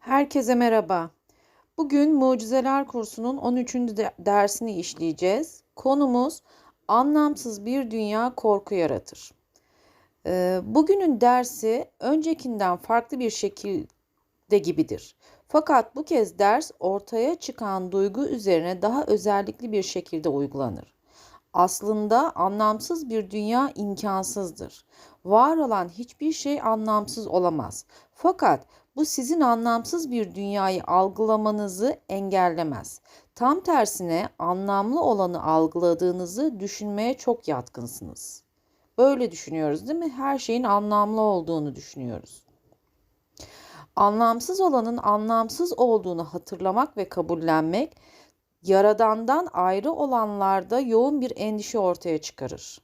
Herkese merhaba. Bugün Mucizeler kursunun 13. de- dersini işleyeceğiz. Konumuz anlamsız bir dünya korku yaratır. Ee, bugünün dersi öncekinden farklı bir şekilde gibidir. Fakat bu kez ders ortaya çıkan duygu üzerine daha özellikli bir şekilde uygulanır. Aslında anlamsız bir dünya imkansızdır. Var olan hiçbir şey anlamsız olamaz. Fakat bu sizin anlamsız bir dünyayı algılamanızı engellemez. Tam tersine anlamlı olanı algıladığınızı düşünmeye çok yatkınsınız. Böyle düşünüyoruz değil mi? Her şeyin anlamlı olduğunu düşünüyoruz. Anlamsız olanın anlamsız olduğunu hatırlamak ve kabullenmek yaradandan ayrı olanlarda yoğun bir endişe ortaya çıkarır.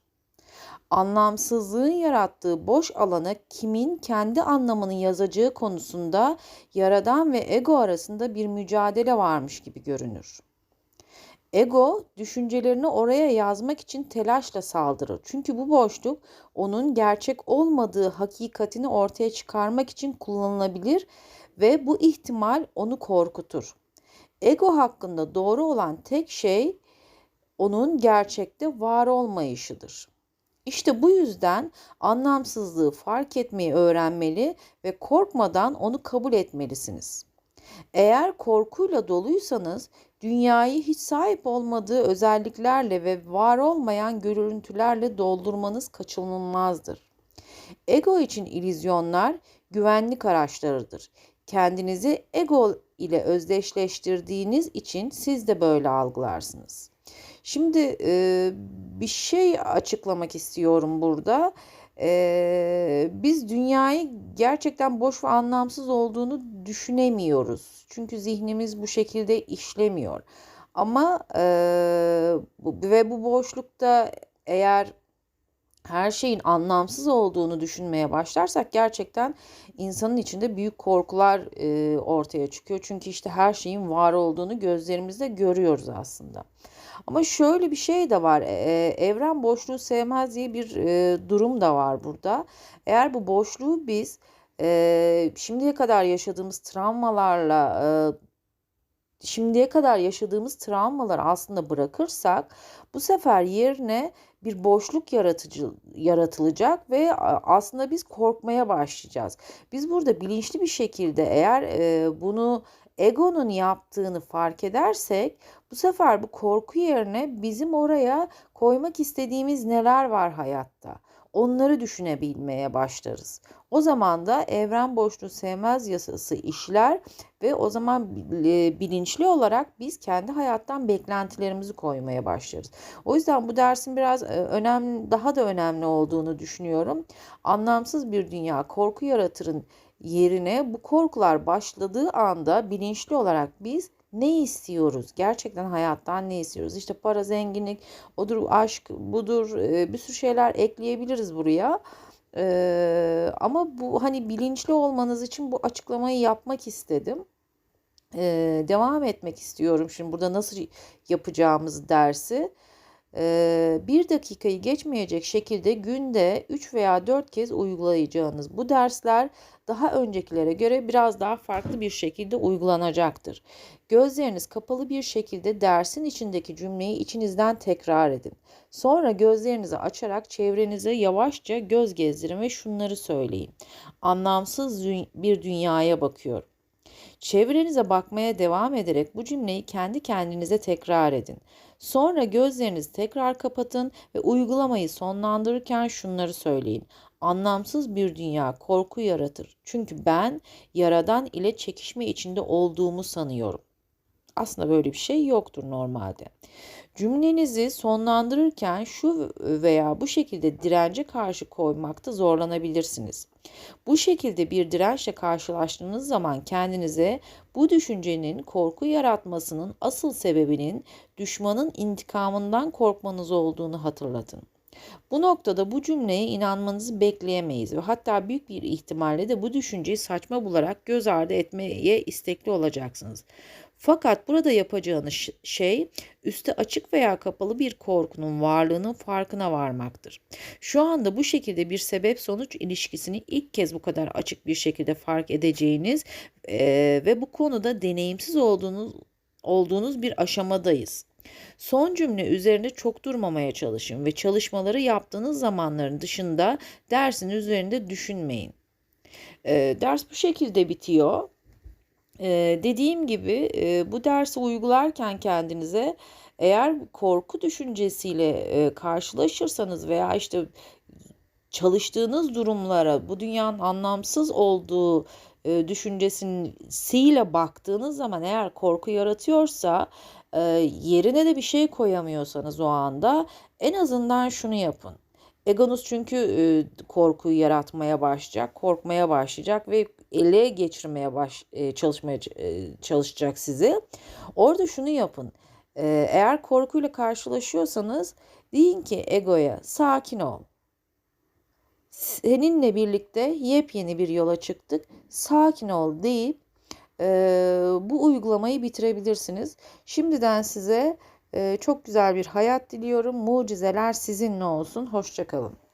Anlamsızlığın yarattığı boş alana kimin kendi anlamını yazacağı konusunda yaradan ve ego arasında bir mücadele varmış gibi görünür. Ego düşüncelerini oraya yazmak için telaşla saldırır. Çünkü bu boşluk onun gerçek olmadığı hakikatini ortaya çıkarmak için kullanılabilir ve bu ihtimal onu korkutur. Ego hakkında doğru olan tek şey onun gerçekte var olmayışıdır. İşte bu yüzden anlamsızlığı fark etmeyi öğrenmeli ve korkmadan onu kabul etmelisiniz. Eğer korkuyla doluysanız dünyayı hiç sahip olmadığı özelliklerle ve var olmayan görüntülerle doldurmanız kaçınılmazdır. Ego için illüzyonlar güvenlik araçlarıdır. Kendinizi ego ile özdeşleştirdiğiniz için siz de böyle algılarsınız. Şimdi e, bir şey açıklamak istiyorum burada. E, biz dünyayı gerçekten boş ve anlamsız olduğunu düşünemiyoruz. Çünkü zihnimiz bu şekilde işlemiyor. Ama e, ve bu boşlukta eğer her şeyin anlamsız olduğunu düşünmeye başlarsak gerçekten insanın içinde büyük korkular e, ortaya çıkıyor. Çünkü işte her şeyin var olduğunu gözlerimizde görüyoruz aslında. Ama şöyle bir şey de var. E, evren boşluğu sevmez diye bir e, durum da var burada. Eğer bu boşluğu biz e, şimdiye kadar yaşadığımız travmalarla e, şimdiye kadar yaşadığımız travmaları aslında bırakırsak bu sefer yerine bir boşluk yaratıcı yaratılacak ve aslında biz korkmaya başlayacağız. Biz burada bilinçli bir şekilde eğer e, bunu egonun yaptığını fark edersek bu sefer bu korku yerine bizim oraya koymak istediğimiz neler var hayatta onları düşünebilmeye başlarız. O zaman da evren boşluğu sevmez yasası işler ve o zaman bilinçli olarak biz kendi hayattan beklentilerimizi koymaya başlarız. O yüzden bu dersin biraz önemli, daha da önemli olduğunu düşünüyorum. Anlamsız bir dünya korku yaratırın yerine bu korkular başladığı anda bilinçli olarak biz ne istiyoruz? Gerçekten hayattan ne istiyoruz? İşte para, zenginlik, odur, aşk, budur bir sürü şeyler ekleyebiliriz buraya. Ee, ama bu hani bilinçli olmanız için bu açıklamayı yapmak istedim. Ee, devam etmek istiyorum şimdi burada nasıl yapacağımız dersi. Ee, bir dakikayı geçmeyecek şekilde günde 3 veya 4 kez uygulayacağınız bu dersler daha öncekilere göre biraz daha farklı bir şekilde uygulanacaktır. Gözleriniz kapalı bir şekilde dersin içindeki cümleyi içinizden tekrar edin. Sonra gözlerinizi açarak çevrenize yavaşça göz gezdirin ve şunları söyleyin. Anlamsız bir dünyaya bakıyorum. Çevrenize bakmaya devam ederek bu cümleyi kendi kendinize tekrar edin. Sonra gözlerinizi tekrar kapatın ve uygulamayı sonlandırırken şunları söyleyin. Anlamsız bir dünya korku yaratır. Çünkü ben yaradan ile çekişme içinde olduğumu sanıyorum. Aslında böyle bir şey yoktur normalde. Cümlenizi sonlandırırken şu veya bu şekilde dirence karşı koymakta zorlanabilirsiniz. Bu şekilde bir dirençle karşılaştığınız zaman kendinize bu düşüncenin korku yaratmasının asıl sebebinin düşmanın intikamından korkmanız olduğunu hatırlatın. Bu noktada bu cümleye inanmanızı bekleyemeyiz ve hatta büyük bir ihtimalle de bu düşünceyi saçma bularak göz ardı etmeye istekli olacaksınız. Fakat burada yapacağınız şey üstü açık veya kapalı bir korkunun varlığının farkına varmaktır. Şu anda bu şekilde bir sebep sonuç ilişkisini ilk kez bu kadar açık bir şekilde fark edeceğiniz eee, ve bu konuda deneyimsiz olduğunuz olduğunuz bir aşamadayız. Son cümle üzerinde çok durmamaya çalışın ve çalışmaları yaptığınız zamanların dışında dersin üzerinde düşünmeyin. Eee, ders bu şekilde bitiyor. Eee, dediğim gibi eee, bu dersi uygularken kendinize eğer korku düşüncesiyle eee, karşılaşırsanız veya işte çalıştığınız durumlara bu dünyanın anlamsız olduğu e, düşüncesiyle baktığınız zaman eğer korku yaratıyorsa e, yerine de bir şey koyamıyorsanız o anda en azından şunu yapın. Egonuz çünkü e, korkuyu yaratmaya başlayacak, korkmaya başlayacak ve ele geçirmeye baş, e, çalışmaya e, çalışacak sizi. Orada şunu yapın. E, eğer korkuyla karşılaşıyorsanız deyin ki egoya sakin ol. Seninle birlikte yepyeni bir yola çıktık. Sakin ol deyip e, bu uygulamayı bitirebilirsiniz. Şimdiden size çok güzel bir hayat diliyorum. Mucizeler sizinle olsun. Hoşçakalın.